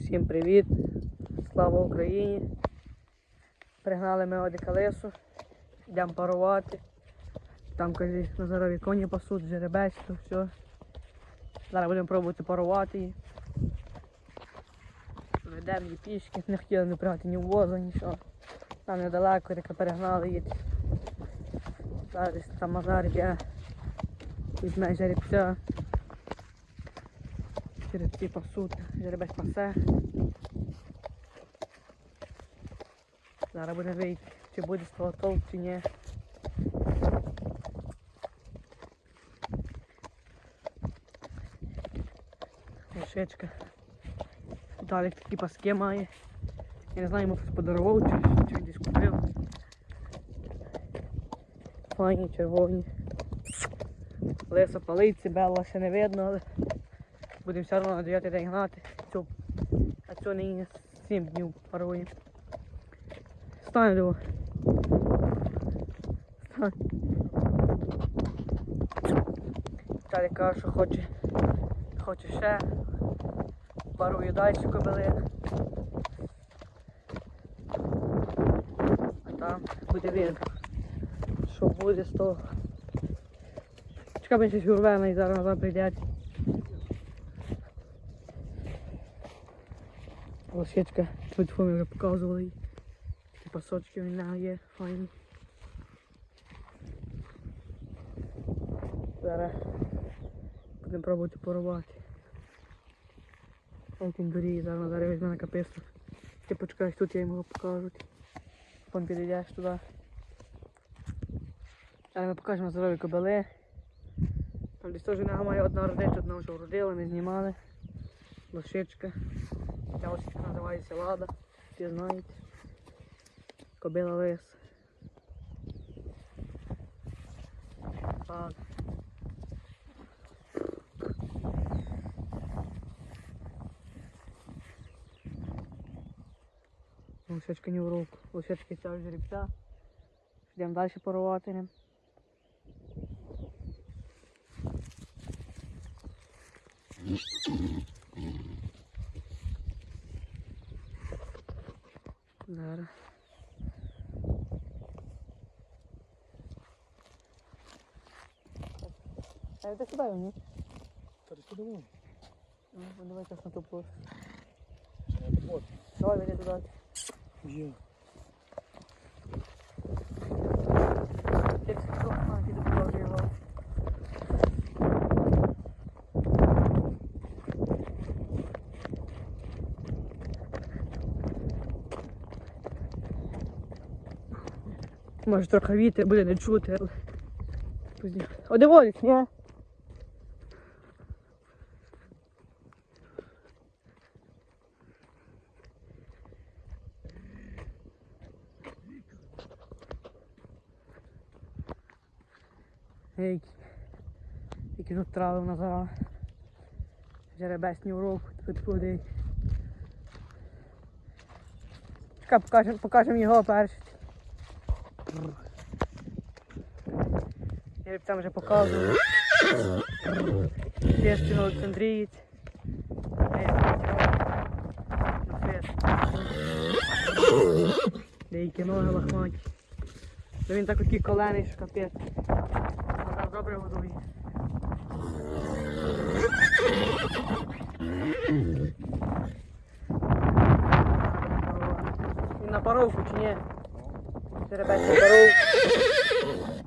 Всім привіт! Слава Україні! Пригнали ми одне колесо, йдемо парувати. Там кажуть, на здорові коні пасуть, жеребець, то все. Зараз будемо пробувати парувати її. Ведемо її пішки, не хотіли не брати ні воза, нічого. Там недалеко, таке перегнали її. Зараз там Мазар є. Візьме жеребця. Жеребці пасуть, жеребець пасе. Зараз буде вийти, чи буде толк, чи ні. Лошечка. Далі такі паски має. Я не знаю, хтось подарував чи, чи десь купив. Файні, червоні. Лиса палиці, Белла ще не видно, але будемо все одно на 9 день гнати. Цю, а цю нині 7 днів парує. Стань диво. Стань. Далі каже, що хоче, хоче ще. Парую далі кобили. А там буде видно, що буде з того. Чекай, він щось урве, і зараз назад прийдять. Тут ми вже показували. Такі пасочки в нього є, файні. Зараз будемо пробувати порувати. Ось він доріє, зараз зараз візьме на каписту. Ти почекаєш тут, я йому покажу. Вон підійдеш туди. Зараз ми покажемо здорові кобили. Там десь теж вона має одна родити, одна вже вродила, ми знімали. Лошичка. Ця лошичка називається Лада, всі знають. Кобила лис. Так. Лошечка не в руку. Лошечка ця жеребця. Йдемо далі порувати ним. Зараз. А это сюда ні? Пересудову. Ну, давай сейчас на ту площадь. Вот. Давай, веди туда. Є. Ти що? А, ти тут положи його. Може трохи вітер буде не чути, але. Пізніше. О, ні? Ей, які тут трави в нас Жеребесні уроку, тут ходить. Чекай, покажемо покажем його перший. Жеребцям вже показував. Честин Олександрієць. Деякі ноги лохматі. Та він так такі колени, що капець. Вона добре годує. Він на паровку чи ні? На паровку.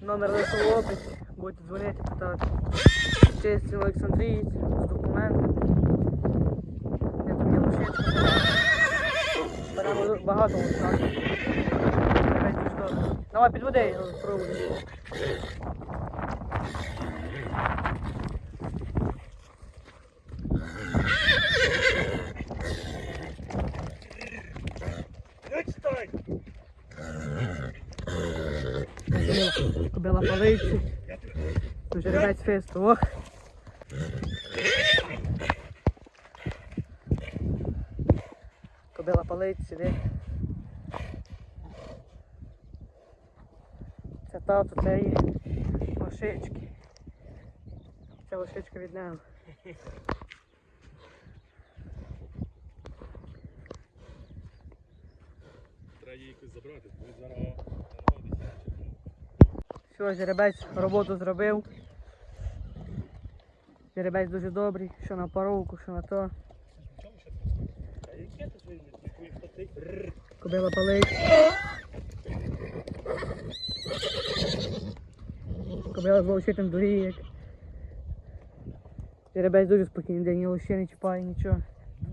Номер лише в описі. Будете дзвонити, питати. Честі Олександрієць з документами. Я там є лошечка. Беремо багато лошак. Давай підведи його на палиці. Жеребець фесту. Ох. Кобила палиць сюди. Це та це її лошички. Це лошичка від нього. Треба її забрати, бо зараз... Все, жеребець роботу зробив. Жеребець дуже добрий, що на паровку, що на то. Кобила палить. Кобила з волочитим дуріє. Жеребець дуже спокійний день, його ще не чіпає нічого.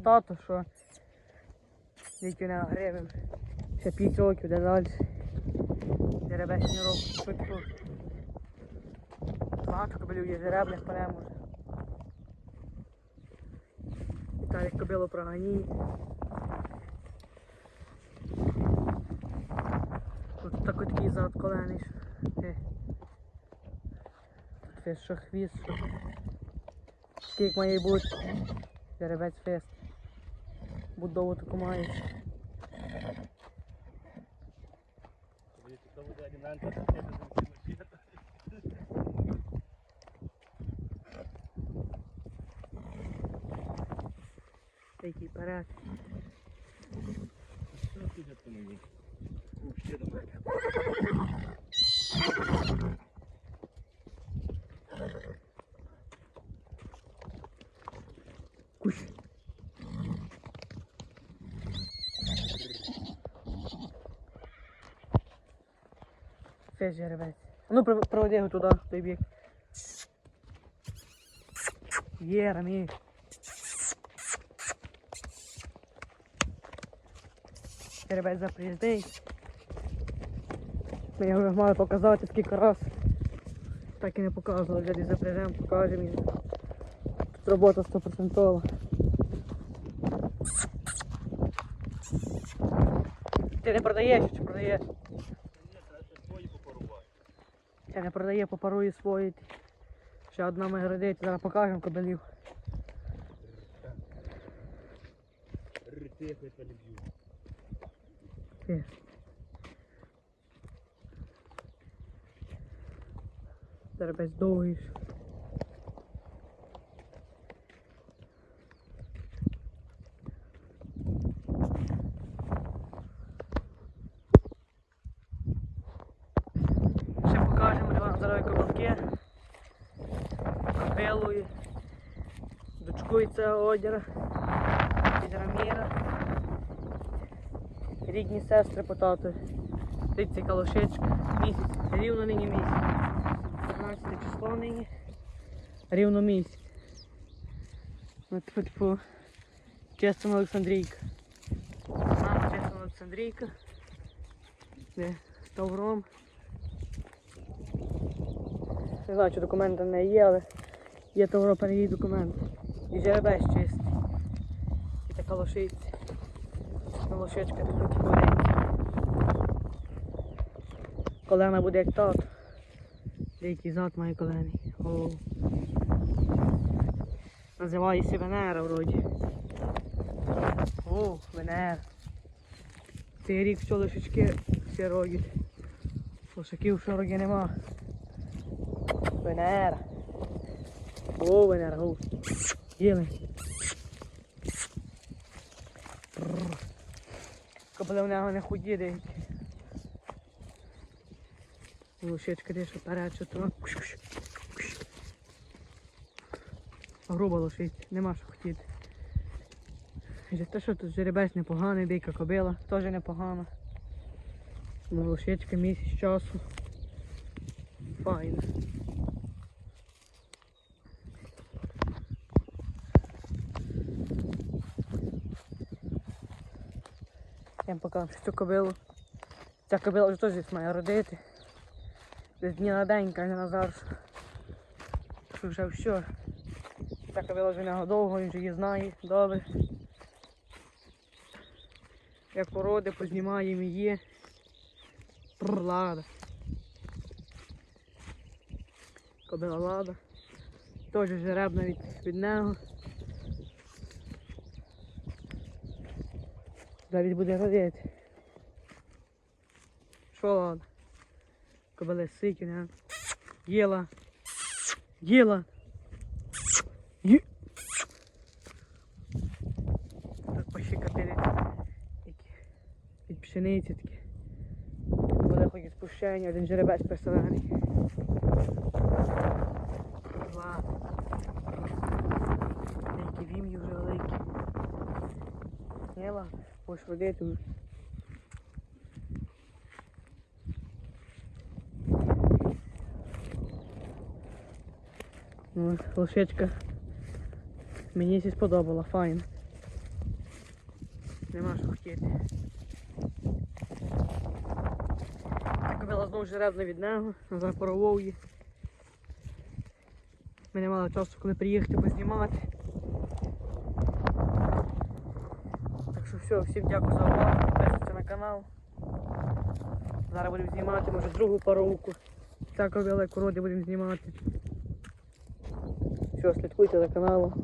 Тато, що тільки не гривень. Ще 5 років, де далі. Не робить швидко. Багато кобилів є жеребних переможе. Віталік кобилу проганіє. Тут такий такий зад колений. Е. Тут фест, що хвіст, що. Скільки має бути. Жеребець фест. Будову таку маєш. Коли тут доведе аліменти, то ти не зовсім ще. Такий перед. Що піде по мені? О, ще до мене. Куш. Фест жеребець. Ну прив- проведи його туди, той бік. Є, рамі. Жеребець запріжний. Ми його мали показати скільки раз. Так і не показували, взяти запряжемо, покажемо їм. Тут робота 100%. Ти не продаєш чи продаєш? Ні, треба ще свої попарувати. Це не продає, попарує свої. Ще одна ми градить, зараз покажемо кобелів. Я. Ти. Зараз довгий. ж. Ще покажемо Іван Кобилки. Кобилою. Дочкою цього одяра. Від Раміра. Рідні сестри по тату. Дивіться калошечка. Місяць. Рівно нині місяць. 15 число нині. Рівно місяць. От тьфу тьфу. Олександрійка. Мама чесна Олександрійка. Де? З Тавром. Не знаю, чи документи не є, але є Тавро переїзд документи. І жеребець чистий. І така лошиця. Лошечка така тихоненька. Колена буде як тато. Деякий зад має колени. О. Називається Венера вроді. О, Венера. Цей рік що лошечки всі роги. Лошаків що роги нема. Венера. О, Венера, о. Їли. Кобили в нього не худі деякі. Лошечка де що перед, що то. Груба лошить, нема що хотіти. Те, що тут жеребець непоганий, дейка кобила, теж непогана. Ну, лошечка місяць часу. Файно. Я вам покажу цю кобилу. Ця кобила вже теж має родити. Десь дні на день, каже Назар. Що вже все. Ця кобила вже нього довго, він вже її знає, добре. Як породи, познімаємо її. Прр, лада. Кобила лада. Теж жеребна від, від нього. Навіть буде родити. Що ладно? Кобили сики, не? Їла. Їла. Так. Які. Від пшениці такі. Буде хоч спущення, один жеребець персональний. Деякі вім'ї вже великі. Ні, вже. Ну, лошечка. Мені сі сподобала, файн. Нема що хотіти. Купила знову жеребна від нього, запоровав її. Ми не мали часу, коли приїхати познімати. Що все, всім дякую за увагу, підписуйтесь на канал. Зараз будемо знімати, може другу паровку. Так велику роди будемо знімати. Все, слідкуйте за каналом.